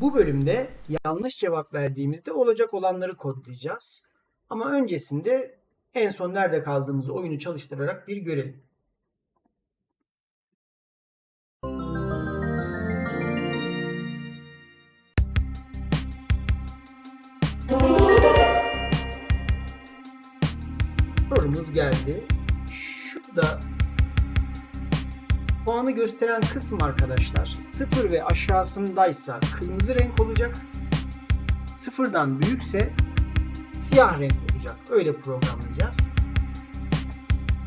Bu bölümde yanlış cevap verdiğimizde olacak olanları kodlayacağız. Ama öncesinde en son nerede kaldığımızı oyunu çalıştırarak bir görelim. Sorumuz geldi. Şurada puanı gösteren kısım arkadaşlar sıfır ve aşağısındaysa kırmızı renk olacak. Sıfırdan büyükse siyah renk olacak. Öyle programlayacağız.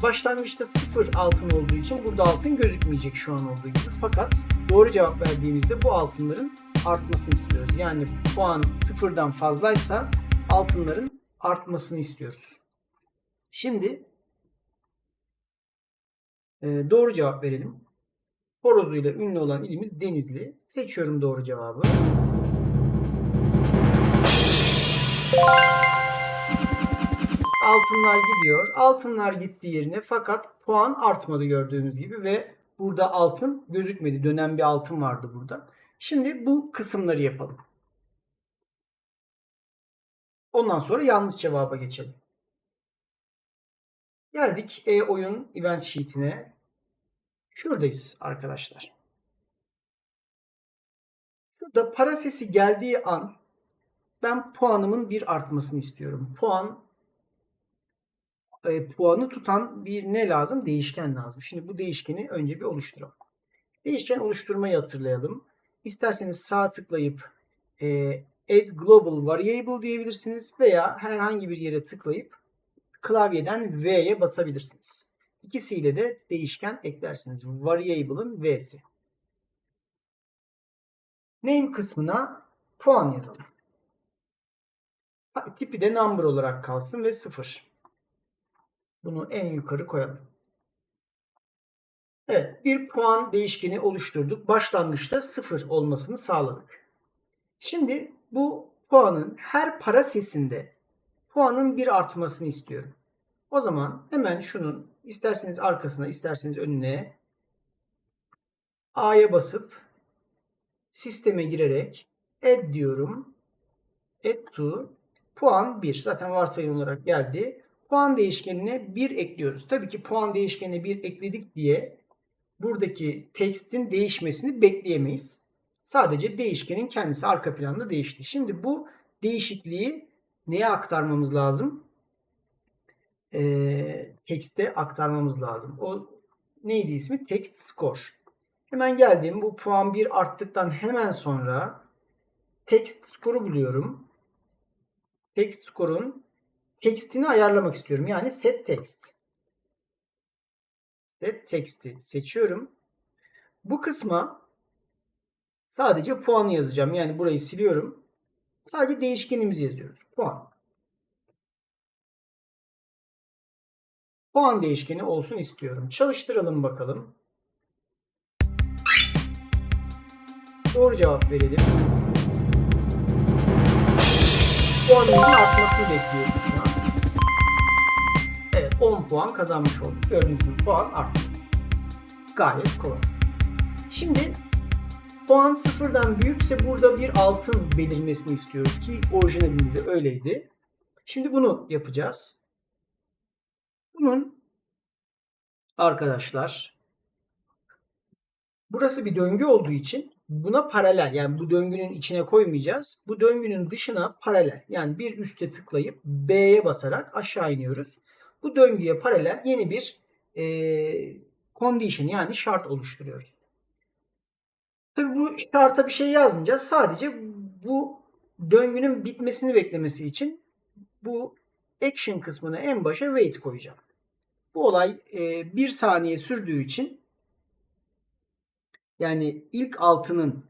Başlangıçta sıfır altın olduğu için burada altın gözükmeyecek şu an olduğu gibi. Fakat doğru cevap verdiğimizde bu altınların artmasını istiyoruz. Yani puan sıfırdan fazlaysa altınların artmasını istiyoruz. Şimdi e, doğru cevap verelim. Horozuyla ünlü olan ilimiz Denizli. Seçiyorum doğru cevabı. Altınlar gidiyor. Altınlar gitti yerine fakat puan artmadı gördüğünüz gibi ve burada altın gözükmedi. Dönen bir altın vardı burada. Şimdi bu kısımları yapalım. Ondan sonra yanlış cevaba geçelim. Geldik e-oyun event sheet'ine. Şuradayız arkadaşlar. Şurada para sesi geldiği an ben puanımın bir artmasını istiyorum. Puan e, puanı tutan bir ne lazım? Değişken lazım. Şimdi bu değişkeni önce bir oluşturalım. Değişken oluşturmayı hatırlayalım. İsterseniz sağ tıklayıp e, add global variable diyebilirsiniz veya herhangi bir yere tıklayıp klavyeden V'ye basabilirsiniz. İkisiyle de değişken eklersiniz. Variable'ın V'si. Name kısmına puan yazalım. Tipi de number olarak kalsın ve 0. Bunu en yukarı koyalım. Evet, bir puan değişkeni oluşturduk. Başlangıçta 0 olmasını sağladık. Şimdi bu puanın her para sesinde puanın bir artmasını istiyorum. O zaman hemen şunun isterseniz arkasına isterseniz önüne A'ya basıp sisteme girerek add diyorum. Add to puan 1. Zaten varsayım olarak geldi. Puan değişkenine 1 ekliyoruz. Tabii ki puan değişkenine 1 ekledik diye buradaki tekstin değişmesini bekleyemeyiz. Sadece değişkenin kendisi arka planda değişti. Şimdi bu değişikliği neye aktarmamız lazım? E, tekste aktarmamız lazım. O neydi ismi? Text score. Hemen geldim. Bu puan 1 arttıktan hemen sonra text score'u buluyorum. Text score'un tekstini ayarlamak istiyorum. Yani set text. Set text'i seçiyorum. Bu kısma sadece puanı yazacağım. Yani burayı siliyorum. Sadece değişkenimizi yazıyoruz. Puan. Puan değişkeni olsun istiyorum. Çalıştıralım bakalım. Doğru cevap verelim. Puanımızın artmasını bekliyoruz şu an. Evet 10 puan kazanmış olduk. Gördüğünüz gibi puan arttı. Gayet kolay. Şimdi puan sıfırdan büyükse burada bir altın belirmesini istiyoruz ki orijinalinde de öyleydi. Şimdi bunu yapacağız. Bunun arkadaşlar burası bir döngü olduğu için buna paralel yani bu döngünün içine koymayacağız. Bu döngünün dışına paralel yani bir üste tıklayıp B'ye basarak aşağı iniyoruz. Bu döngüye paralel yeni bir e, condition yani şart oluşturuyoruz. Tabi bu şarta bir şey yazmayacağız. Sadece bu döngünün bitmesini beklemesi için bu action kısmına en başa wait koyacağım. Bu olay e, bir saniye sürdüğü için yani ilk altının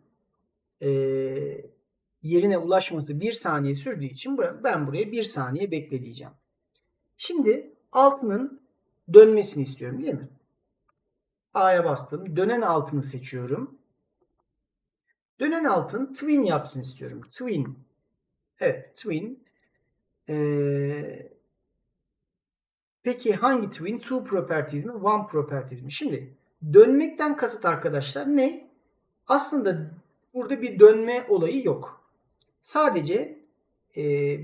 e, yerine ulaşması bir saniye sürdüğü için ben buraya bir saniye bekle Şimdi altının dönmesini istiyorum değil mi? A'ya bastım. Dönen altını seçiyorum. Dönen altın twin yapsın istiyorum. Twin. Evet twin. Peki hangi twin? Two properties mi? One properties mi? Şimdi dönmekten kasıt arkadaşlar ne? Aslında Burada bir dönme olayı yok. Sadece e,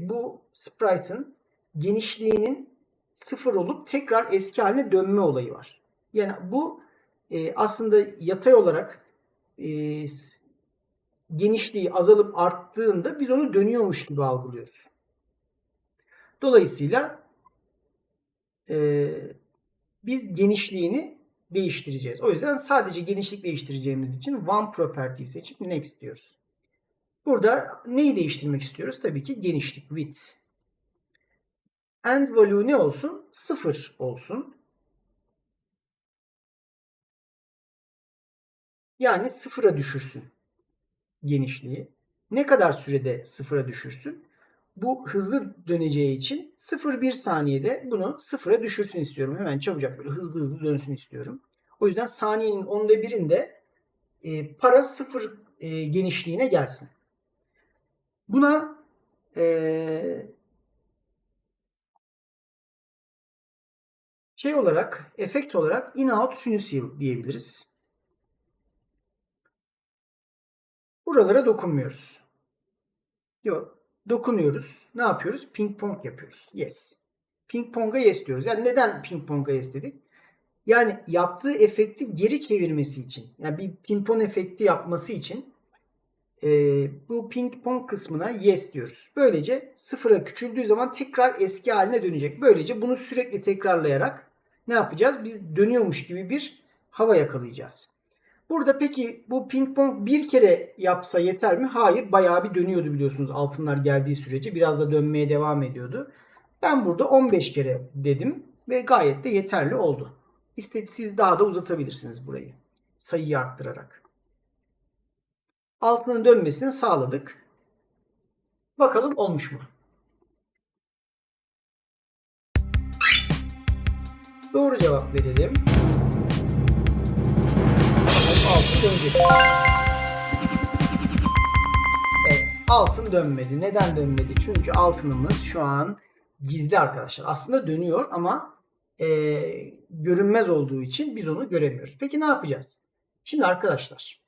bu sprite'ın genişliğinin sıfır olup tekrar eski haline dönme olayı var. Yani bu e, aslında yatay olarak e, genişliği azalıp arttığında biz onu dönüyormuş gibi algılıyoruz. Dolayısıyla e, biz genişliğini değiştireceğiz. O yüzden sadece genişlik değiştireceğimiz için one property seçip next diyoruz. Burada neyi değiştirmek istiyoruz? Tabii ki genişlik width. End value ne olsun? Sıfır olsun. Yani sıfıra düşürsün genişliği. Ne kadar sürede sıfıra düşürsün? Bu hızlı döneceği için 0-1 saniyede bunu sıfıra düşürsün istiyorum. Hemen çabucak böyle hızlı hızlı dönsün istiyorum. O yüzden saniyenin onda birinde e, para sıfır e, genişliğine gelsin. Buna e, şey olarak, efekt olarak in-out sinüs diyebiliriz. Buralara dokunmuyoruz. Yok. Dokunuyoruz. Ne yapıyoruz? Ping pong yapıyoruz. Yes. Ping pong'a yes diyoruz. Yani neden ping pong'a yes dedik? Yani yaptığı efekti geri çevirmesi için. Yani bir ping pong efekti yapması için e, bu ping pong kısmına yes diyoruz. Böylece sıfıra küçüldüğü zaman tekrar eski haline dönecek. Böylece bunu sürekli tekrarlayarak ne yapacağız? Biz dönüyormuş gibi bir hava yakalayacağız. Burada peki bu ping pong bir kere yapsa yeter mi? Hayır. Bayağı bir dönüyordu biliyorsunuz altınlar geldiği sürece. Biraz da dönmeye devam ediyordu. Ben burada 15 kere dedim ve gayet de yeterli oldu. İstedi siz daha da uzatabilirsiniz burayı. Sayıyı arttırarak. Altının dönmesini sağladık. Bakalım olmuş mu? Doğru cevap verelim. Altın dönecek. Evet, altın dönmedi. Neden dönmedi? Çünkü altınımız şu an gizli arkadaşlar. Aslında dönüyor ama e, görünmez olduğu için biz onu göremiyoruz. Peki ne yapacağız? Şimdi arkadaşlar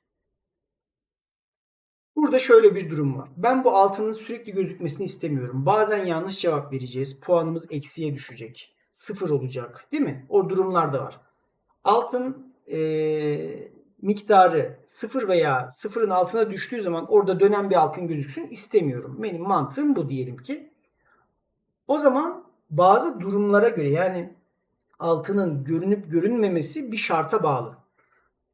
Burada şöyle bir durum var. Ben bu altının sürekli gözükmesini istemiyorum. Bazen yanlış cevap vereceğiz. Puanımız eksiye düşecek. Sıfır olacak. Değil mi? O durumlar da var. Altın e, miktarı sıfır veya sıfırın altına düştüğü zaman orada dönen bir altın gözüksün istemiyorum. Benim mantığım bu diyelim ki. O zaman bazı durumlara göre yani altının görünüp görünmemesi bir şarta bağlı.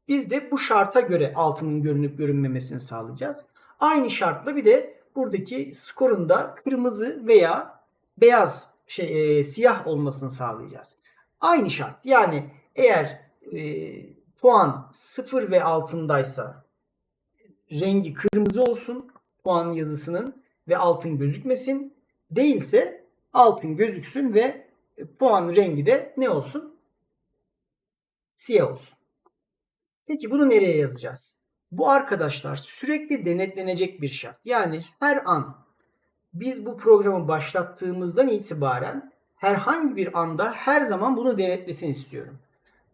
Biz de bu şarta göre altının görünüp görünmemesini sağlayacağız. Aynı şartla bir de buradaki skorunda kırmızı veya beyaz şey e, siyah olmasını sağlayacağız. Aynı şart. Yani eğer e, puan 0 ve altındaysa rengi kırmızı olsun puan yazısının ve altın gözükmesin. Değilse altın gözüksün ve puan rengi de ne olsun? Siyah olsun. Peki bunu nereye yazacağız? Bu arkadaşlar sürekli denetlenecek bir şart. Yani her an biz bu programı başlattığımızdan itibaren herhangi bir anda her zaman bunu denetlesin istiyorum.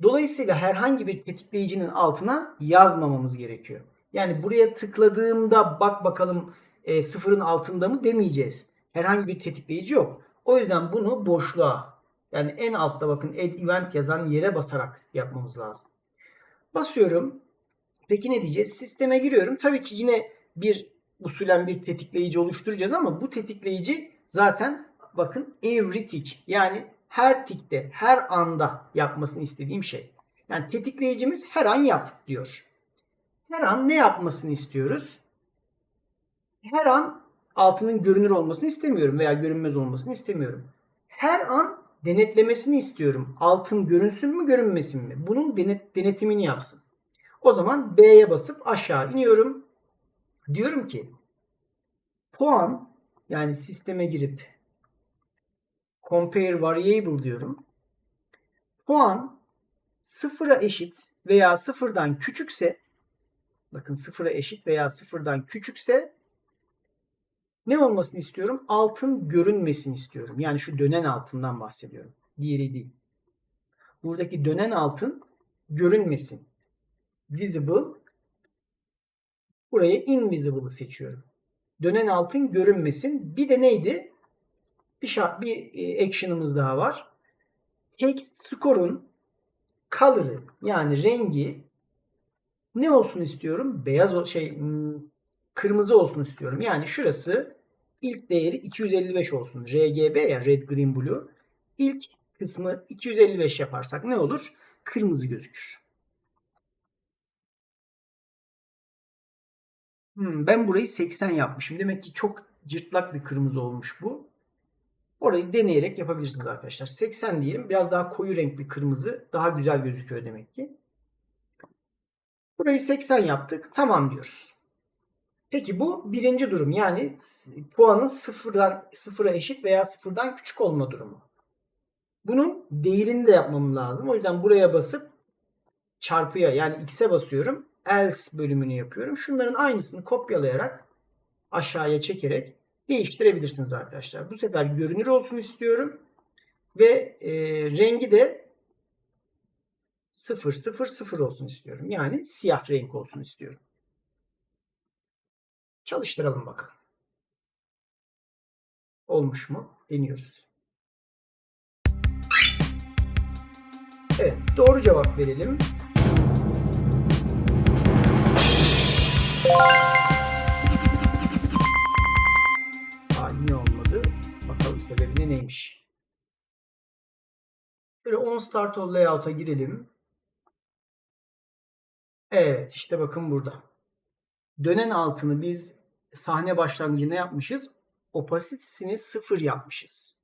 Dolayısıyla herhangi bir tetikleyicinin altına yazmamamız gerekiyor. Yani buraya tıkladığımda bak bakalım e, sıfırın altında mı demeyeceğiz. Herhangi bir tetikleyici yok. O yüzden bunu boşluğa yani en altta bakın add event yazan yere basarak yapmamız lazım. Basıyorum. Peki ne diyeceğiz? Sisteme giriyorum. Tabii ki yine bir usulen bir tetikleyici oluşturacağız ama bu tetikleyici zaten bakın every tick yani her tikte, her anda yapmasını istediğim şey. Yani tetikleyicimiz her an yap diyor. Her an ne yapmasını istiyoruz? Her an altının görünür olmasını istemiyorum veya görünmez olmasını istemiyorum. Her an denetlemesini istiyorum. Altın görünsün mü görünmesin mi? Bunun denet, denetimini yapsın. O zaman B'ye basıp aşağı iniyorum. Diyorum ki puan yani sisteme girip compare variable diyorum. Puan sıfıra eşit veya sıfırdan küçükse bakın sıfıra eşit veya sıfırdan küçükse ne olmasını istiyorum? Altın görünmesini istiyorum. Yani şu dönen altından bahsediyorum. Diğeri değil. Buradaki dönen altın görünmesin. Visible Buraya invisible'ı seçiyorum. Dönen altın görünmesin. Bir de neydi? Bir şart, bir e, action'ımız daha var. Text score'un color'ı yani rengi ne olsun istiyorum? Beyaz şey hmm, kırmızı olsun istiyorum. Yani şurası ilk değeri 255 olsun. RGB ya Red Green Blue. İlk kısmı 255 yaparsak ne olur? Kırmızı gözükür. Hmm, ben burayı 80 yapmışım. Demek ki çok cırtlak bir kırmızı olmuş bu. Orayı deneyerek yapabilirsiniz arkadaşlar. 80 diyelim. Biraz daha koyu renk bir kırmızı. Daha güzel gözüküyor demek ki. Burayı 80 yaptık. Tamam diyoruz. Peki bu birinci durum. Yani puanın sıfırdan sıfıra eşit veya sıfırdan küçük olma durumu. Bunun değerini de yapmam lazım. O yüzden buraya basıp çarpıya yani x'e basıyorum. Else bölümünü yapıyorum. Şunların aynısını kopyalayarak aşağıya çekerek değiştirebilirsiniz arkadaşlar. Bu sefer görünür olsun istiyorum. Ve e, rengi de 0 0 0 olsun istiyorum. Yani siyah renk olsun istiyorum. Çalıştıralım bakalım. Olmuş mu? Deniyoruz. Evet, doğru cevap verelim. Sebebi ne neymiş. Şöyle on start all layout'a girelim. Evet işte bakın burada. Dönen altını biz sahne başlangıcında yapmışız. Opacity'sini sıfır yapmışız.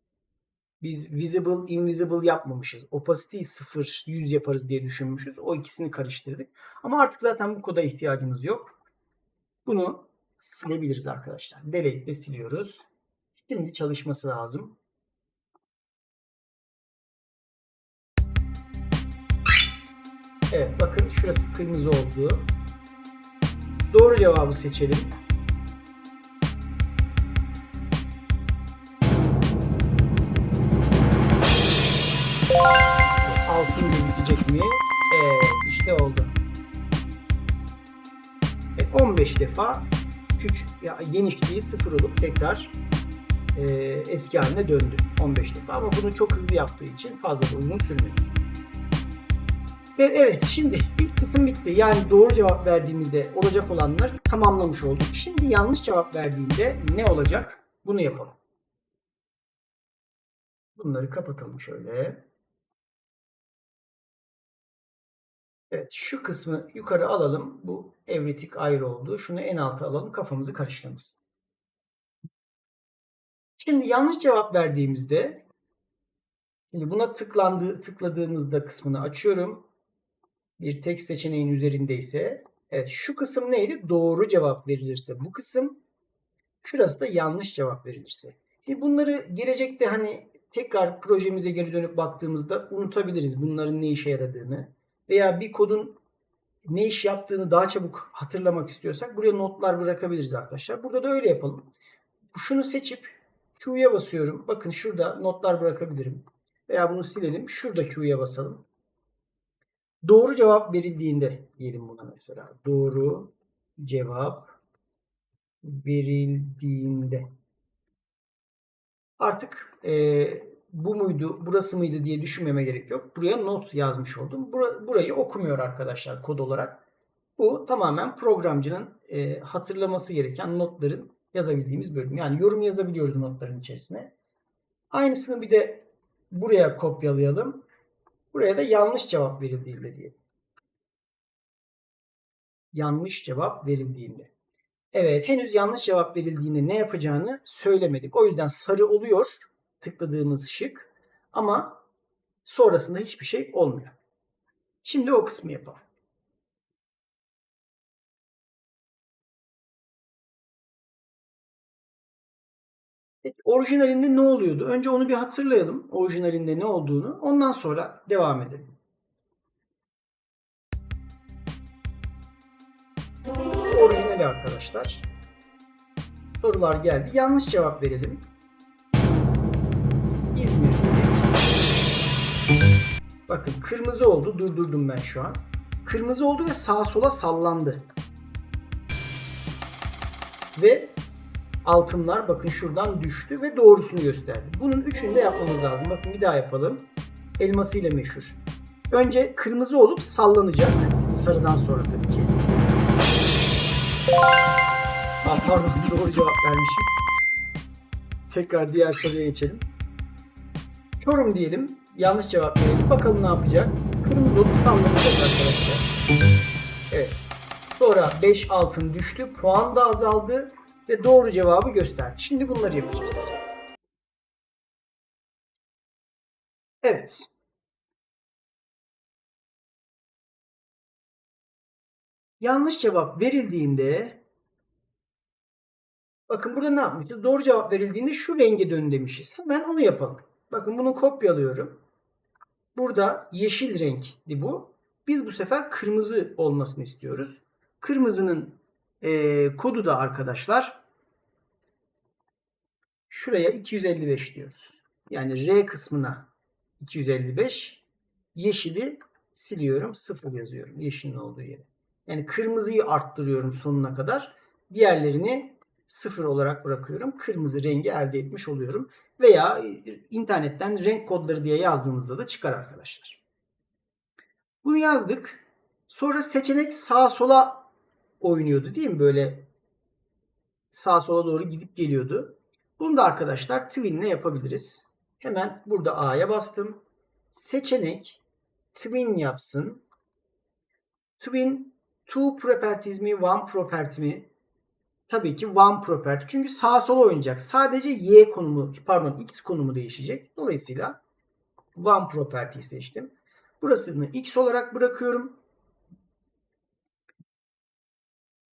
Biz visible, invisible yapmamışız. Opacity'yi sıfır, yüz yaparız diye düşünmüşüz. O ikisini karıştırdık. Ama artık zaten bu koda ihtiyacımız yok. Bunu silebiliriz arkadaşlar. Delete ile siliyoruz. Şimdi çalışması lazım. Evet bakın şurası kırmızı oldu. Doğru cevabı seçelim. Altın gözükecek mi? Evet işte oldu. Evet, 15 defa küçük ya genişliği sıfır olup tekrar e, eski haline döndü 15 defa ama bunu çok hızlı yaptığı için fazla da uzun sürmedi. Ve evet şimdi ilk kısım bitti. Yani doğru cevap verdiğimizde olacak olanlar tamamlamış olduk. Şimdi yanlış cevap verdiğinde ne olacak? Bunu yapalım. Bunları kapatalım şöyle. Evet şu kısmı yukarı alalım. Bu evretik ayrı oldu. Şunu en alta alalım. Kafamızı karıştırmasın. Şimdi yanlış cevap verdiğimizde şimdi buna tıklandığı, tıkladığımızda kısmını açıyorum. Bir tek seçeneğin üzerindeyse evet şu kısım neydi? Doğru cevap verilirse bu kısım şurası da yanlış cevap verilirse. Şimdi bunları gelecekte hani tekrar projemize geri dönüp baktığımızda unutabiliriz bunların ne işe yaradığını veya bir kodun ne iş yaptığını daha çabuk hatırlamak istiyorsak buraya notlar bırakabiliriz arkadaşlar. Burada da öyle yapalım. Şunu seçip Q'ya basıyorum. Bakın şurada notlar bırakabilirim. Veya bunu silelim. Şurada Q'ya basalım. Doğru cevap verildiğinde diyelim buna mesela. Doğru cevap verildiğinde. Artık e, bu muydu, burası mıydı diye düşünmeme gerek yok. Buraya not yazmış oldum. Bura, burayı okumuyor arkadaşlar kod olarak. Bu tamamen programcının e, hatırlaması gereken notların yazabildiğimiz bölüm. Yani yorum yazabiliyoruz notların içerisine. Aynısını bir de buraya kopyalayalım. Buraya da yanlış cevap verildiğinde diyelim. Yanlış cevap verildiğinde. Evet henüz yanlış cevap verildiğinde ne yapacağını söylemedik. O yüzden sarı oluyor tıkladığımız şık ama sonrasında hiçbir şey olmuyor. Şimdi o kısmı yapalım. Orijinalinde ne oluyordu? Önce onu bir hatırlayalım. Orijinalinde ne olduğunu. Ondan sonra devam edelim. Orijinali arkadaşlar. Sorular geldi. Yanlış cevap verelim. İzmir. Bakın kırmızı oldu. Durdurdum ben şu an. Kırmızı oldu ve sağa sola sallandı. ve altınlar bakın şuradan düştü ve doğrusunu gösterdi. Bunun üçünü de yapmamız lazım. Bakın bir daha yapalım. Elmasıyla meşhur. Önce kırmızı olup sallanacak. Sarıdan sonra tabii ki. Aa, pardon doğru cevap vermişim. Tekrar diğer soruya geçelim. Çorum diyelim. Yanlış cevap verelim. Bakalım ne yapacak. Kırmızı olup sallanacak arkadaşlar. Evet. Sonra 5 altın düştü. Puan da azaldı. Ve doğru cevabı gösterdi. Şimdi bunları yapacağız. Evet. Yanlış cevap verildiğinde bakın burada ne yapmışız? Doğru cevap verildiğinde şu renge dön demişiz. Hemen onu yapalım. Bakın bunu kopyalıyorum. Burada yeşil renkti bu. Biz bu sefer kırmızı olmasını istiyoruz. Kırmızının e, kodu da arkadaşlar şuraya 255 diyoruz. Yani R kısmına 255 yeşili siliyorum 0 yazıyorum yeşilin olduğu yere. Yani kırmızıyı arttırıyorum sonuna kadar. Diğerlerini 0 olarak bırakıyorum. Kırmızı rengi elde etmiş oluyorum. Veya internetten renk kodları diye yazdığınızda da çıkar arkadaşlar. Bunu yazdık. Sonra seçenek sağa sola oynuyordu değil mi? Böyle sağa sola doğru gidip geliyordu. Bunu da arkadaşlar twin ile yapabiliriz. Hemen burada A'ya bastım. Seçenek twin yapsın. Twin two properties mi one property mi? Tabii ki one property. Çünkü sağa sola oynayacak. Sadece y konumu pardon x konumu değişecek. Dolayısıyla one property seçtim. Burasını x olarak bırakıyorum.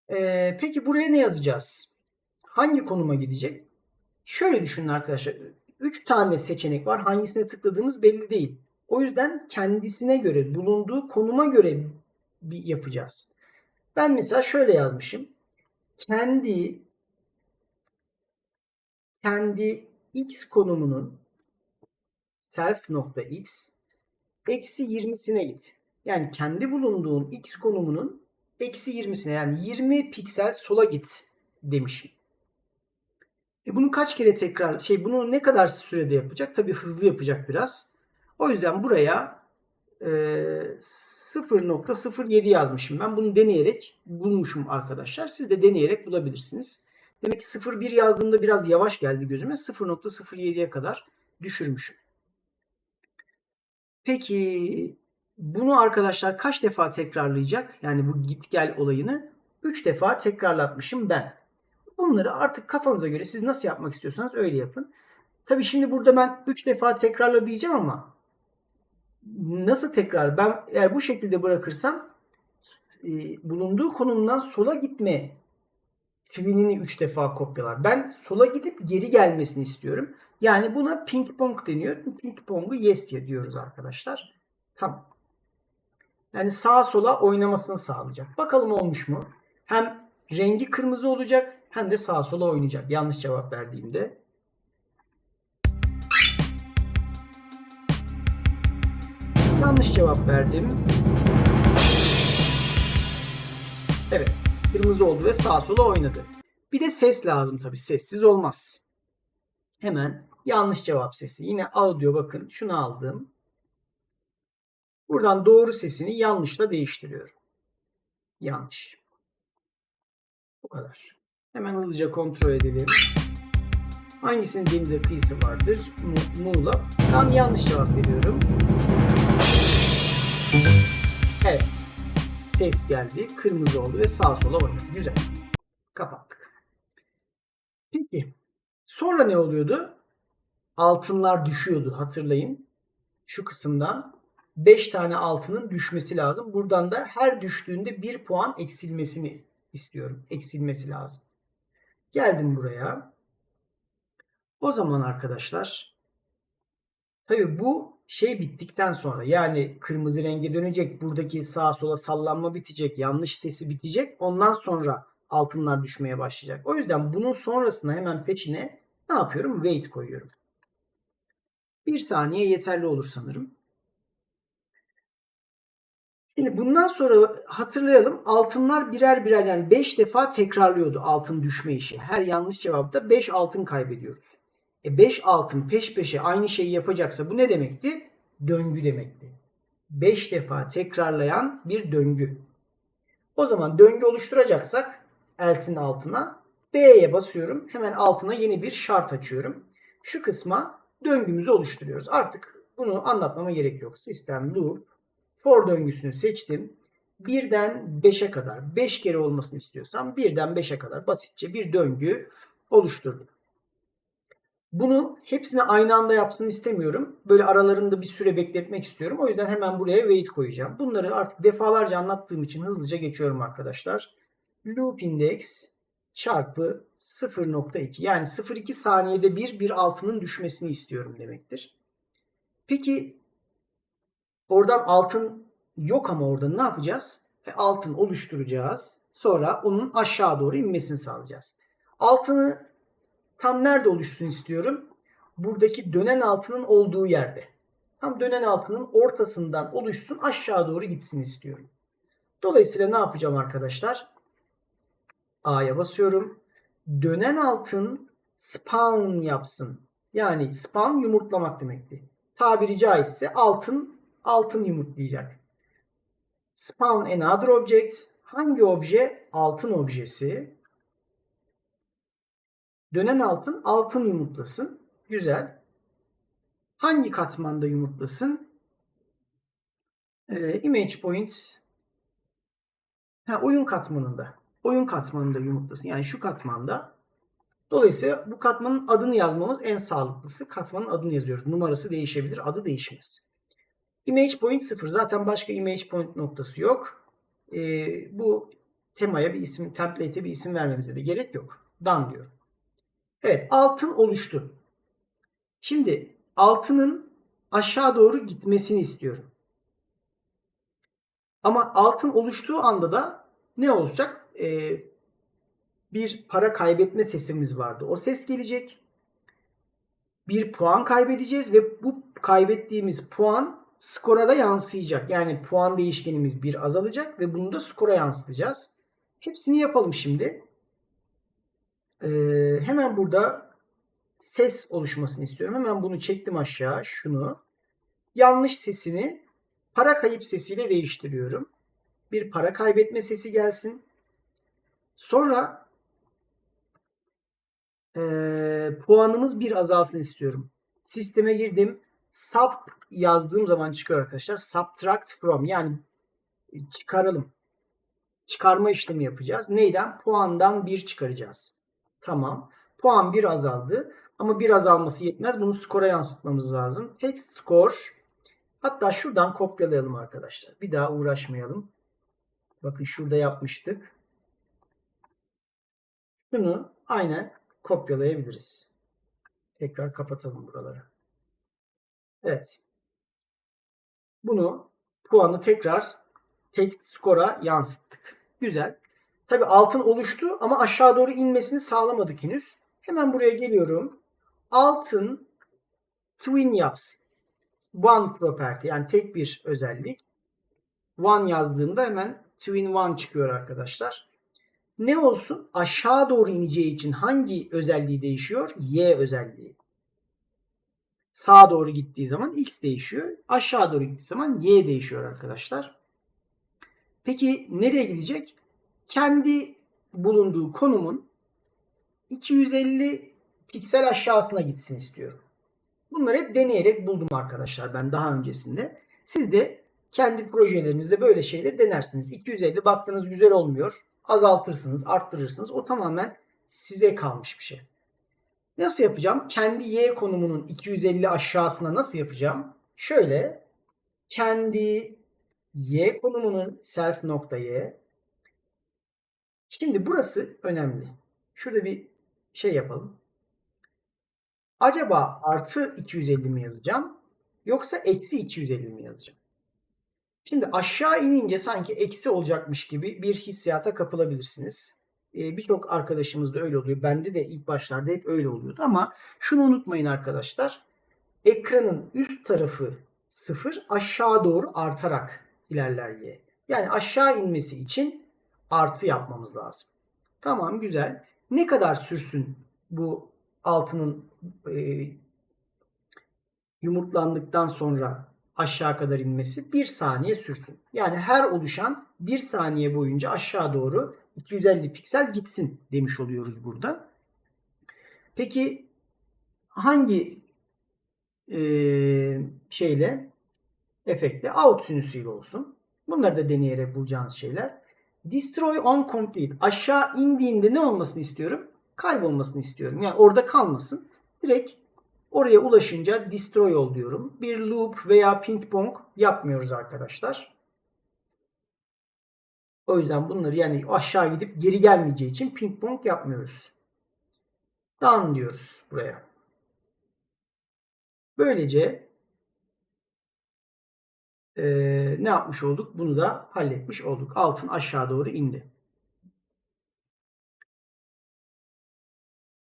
Ee, peki buraya ne yazacağız? Hangi konuma gidecek? Şöyle düşünün arkadaşlar. 3 tane seçenek var. Hangisine tıkladığımız belli değil. O yüzden kendisine göre, bulunduğu konuma göre bir yapacağız. Ben mesela şöyle yazmışım. Kendi kendi x konumunun self nokta x eksi 20'sine git. Yani kendi bulunduğun x konumunun eksi 20'sine yani 20 piksel sola git demişim. E bunu kaç kere tekrar şey bunu ne kadar sürede yapacak? Tabii hızlı yapacak biraz. O yüzden buraya e, 0.07 yazmışım ben. Bunu deneyerek bulmuşum arkadaşlar. Siz de deneyerek bulabilirsiniz. Demek ki 0.1 yazdığımda biraz yavaş geldi gözüme. 0.07'ye kadar düşürmüşüm. Peki bunu arkadaşlar kaç defa tekrarlayacak? Yani bu git gel olayını 3 defa tekrarlatmışım ben. Bunları artık kafanıza göre siz nasıl yapmak istiyorsanız öyle yapın. Tabi şimdi burada ben 3 defa tekrarla diyeceğim ama nasıl tekrar? Ben eğer bu şekilde bırakırsam e, bulunduğu konumdan sola gitme twinini 3 defa kopyalar. Ben sola gidip geri gelmesini istiyorum. Yani buna ping pong deniyor. Ping pong'u yes ya diyoruz arkadaşlar. Tamam. Yani sağa sola oynamasını sağlayacak. Bakalım olmuş mu? Hem rengi kırmızı olacak hem de sağa sola oynayacak. Yanlış cevap verdiğimde. Yanlış cevap verdim. Evet. Kırmızı oldu ve sağa sola oynadı. Bir de ses lazım tabii. Sessiz olmaz. Hemen yanlış cevap sesi. Yine audio bakın. Şunu aldım. Buradan doğru sesini yanlışla değiştiriyorum. Yanlış. Bu kadar. Hemen hızlıca kontrol edelim. Hangisinin denize kıyısı vardır? Mu Muğla. Ben yanlış cevap veriyorum. Evet. Ses geldi. Kırmızı oldu ve sağa sola oynadı. Güzel. Kapattık. Peki. Sonra ne oluyordu? Altınlar düşüyordu hatırlayın. Şu kısımdan 5 tane altının düşmesi lazım. Buradan da her düştüğünde 1 puan eksilmesini istiyorum. Eksilmesi lazım. Geldim buraya. O zaman arkadaşlar tabii bu şey bittikten sonra yani kırmızı renge dönecek. Buradaki sağa sola sallanma bitecek. Yanlış sesi bitecek. Ondan sonra altınlar düşmeye başlayacak. O yüzden bunun sonrasına hemen peçine ne yapıyorum? Wait koyuyorum. Bir saniye yeterli olur sanırım. Şimdi bundan sonra hatırlayalım altınlar birer birer yani 5 defa tekrarlıyordu altın düşme işi. Her yanlış cevapta 5 altın kaybediyoruz. E 5 altın peş peşe aynı şeyi yapacaksa bu ne demekti? Döngü demekti. 5 defa tekrarlayan bir döngü. O zaman döngü oluşturacaksak elsin altına B'ye basıyorum. Hemen altına yeni bir şart açıyorum. Şu kısma döngümüzü oluşturuyoruz. Artık bunu anlatmama gerek yok. Sistem loop for döngüsünü seçtim. 1'den 5'e kadar 5 kere olmasını istiyorsam 1'den 5'e kadar basitçe bir döngü oluşturdum. Bunu hepsini aynı anda yapsın istemiyorum. Böyle aralarında bir süre bekletmek istiyorum. O yüzden hemen buraya wait koyacağım. Bunları artık defalarca anlattığım için hızlıca geçiyorum arkadaşlar. Loop index çarpı 0.2 yani 0.2 saniyede bir bir altının düşmesini istiyorum demektir. Peki oradan altın yok ama orada ne yapacağız? E, altın oluşturacağız. Sonra onun aşağı doğru inmesini sağlayacağız. Altını tam nerede oluşsun istiyorum? Buradaki dönen altının olduğu yerde. Tam dönen altının ortasından oluşsun aşağı doğru gitsin istiyorum. Dolayısıyla ne yapacağım arkadaşlar? A'ya basıyorum. Dönen altın spawn yapsın. Yani spawn yumurtlamak demekti. Tabiri caizse altın altın yumurtlayacak. Spawn another object. Hangi obje? Altın objesi. Dönen altın altın yumurtlasın. Güzel. Hangi katmanda yumurtlasın? Ee, image point ha, oyun katmanında. Oyun katmanında yumurtlasın. Yani şu katmanda. Dolayısıyla bu katmanın adını yazmamız en sağlıklısı. Katmanın adını yazıyoruz. Numarası değişebilir. Adı değişmez. Image point 0. Zaten başka image point noktası yok. Ee, bu temaya bir isim, template'e bir isim vermemize de gerek yok. Done diyorum. Evet altın oluştu. Şimdi altının aşağı doğru gitmesini istiyorum. Ama altın oluştuğu anda da ne olacak? Ee, bir para kaybetme sesimiz vardı. O ses gelecek. Bir puan kaybedeceğiz ve bu kaybettiğimiz puan skora da yansıyacak. Yani puan değişkenimiz bir azalacak ve bunu da skora yansıtacağız. Hepsini yapalım şimdi. Ee, hemen burada ses oluşmasını istiyorum. Hemen bunu çektim aşağı. Şunu. Yanlış sesini para kayıp sesiyle değiştiriyorum. Bir para kaybetme sesi gelsin. Sonra e, puanımız bir azalsın istiyorum. Sisteme girdim. Sub yazdığım zaman çıkıyor arkadaşlar. Subtract from yani çıkaralım. Çıkarma işlemi yapacağız. Neyden? Puandan bir çıkaracağız. Tamam. Puan bir azaldı. Ama bir azalması yetmez. Bunu skora yansıtmamız lazım. Text score. Hatta şuradan kopyalayalım arkadaşlar. Bir daha uğraşmayalım. Bakın şurada yapmıştık. Şunu aynen kopyalayabiliriz. Tekrar kapatalım buraları. Evet. Bunu puanı tekrar text score'a yansıttık. Güzel. Tabi altın oluştu ama aşağı doğru inmesini sağlamadık henüz. Hemen buraya geliyorum. Altın twin yapsın. One property yani tek bir özellik. One yazdığımda hemen twin one çıkıyor arkadaşlar. Ne olsun? Aşağı doğru ineceği için hangi özelliği değişiyor? Y özelliği. Sağa doğru gittiği zaman X değişiyor. Aşağı doğru gittiği zaman Y değişiyor arkadaşlar. Peki nereye gidecek? Kendi bulunduğu konumun 250 piksel aşağısına gitsin istiyorum. Bunları hep deneyerek buldum arkadaşlar ben daha öncesinde. Siz de kendi projelerinizde böyle şeyleri denersiniz. 250 baktınız güzel olmuyor. Azaltırsınız, arttırırsınız. O tamamen size kalmış bir şey. Nasıl yapacağım? Kendi y konumunun 250 aşağısına nasıl yapacağım? Şöyle kendi y konumunun self nokta y. Şimdi burası önemli. Şurada bir şey yapalım. Acaba artı 250 mi yazacağım? Yoksa eksi 250 mi yazacağım? Şimdi aşağı inince sanki eksi olacakmış gibi bir hissiyata kapılabilirsiniz. Ee, Birçok arkadaşımız da öyle oluyor. Bende de ilk başlarda hep öyle oluyordu. Ama şunu unutmayın arkadaşlar. Ekranın üst tarafı sıfır aşağı doğru artarak ilerler y. Yani aşağı inmesi için artı yapmamız lazım. Tamam güzel. Ne kadar sürsün bu altının e, yumurtlandıktan sonra aşağı kadar inmesi? Bir saniye sürsün. Yani her oluşan bir saniye boyunca aşağı doğru 250 piksel gitsin demiş oluyoruz burada. Peki hangi e, şeyle efektle out sinüsüyle olsun. Bunları da deneyerek bulacağınız şeyler. Destroy on complete. Aşağı indiğinde ne olmasını istiyorum? Kaybolmasını istiyorum. Yani orada kalmasın. Direkt oraya ulaşınca destroy ol diyorum. Bir loop veya ping pong yapmıyoruz arkadaşlar. O yüzden bunları yani aşağı gidip geri gelmeyeceği için ping pong yapmıyoruz. Down diyoruz buraya. Böylece e, ne yapmış olduk? Bunu da halletmiş olduk. Altın aşağı doğru indi.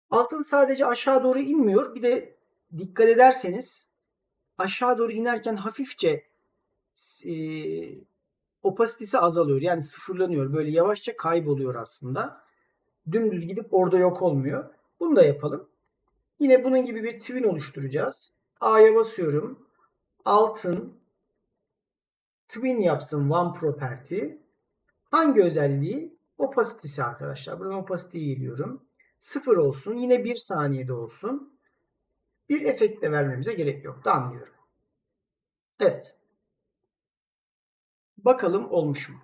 Altın sadece aşağı doğru inmiyor. Bir de dikkat ederseniz aşağı doğru inerken hafifçe e, opasitesi azalıyor. Yani sıfırlanıyor. Böyle yavaşça kayboluyor aslında. Dümdüz gidip orada yok olmuyor. Bunu da yapalım. Yine bunun gibi bir twin oluşturacağız. A'ya basıyorum. Altın twin yapsın one property. Hangi özelliği? Opacity'si arkadaşlar. Buradan opacity'yi geliyorum. Sıfır olsun. Yine bir saniyede olsun. Bir efekt de vermemize gerek yok. Da. Evet. Bakalım olmuş mu?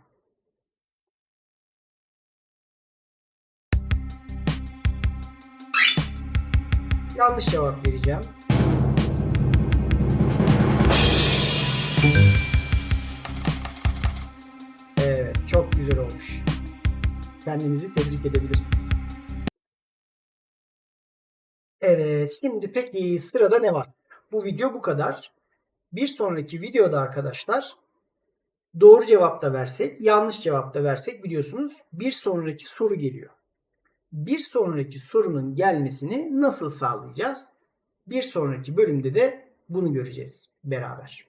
Yanlış cevap vereceğim. Evet, çok güzel olmuş. Kendinizi tebrik edebilirsiniz. Evet, şimdi peki sırada ne var? Bu video bu kadar. Bir sonraki videoda arkadaşlar doğru cevap da versek, yanlış cevap da versek biliyorsunuz bir sonraki soru geliyor. Bir sonraki sorunun gelmesini nasıl sağlayacağız? Bir sonraki bölümde de bunu göreceğiz beraber.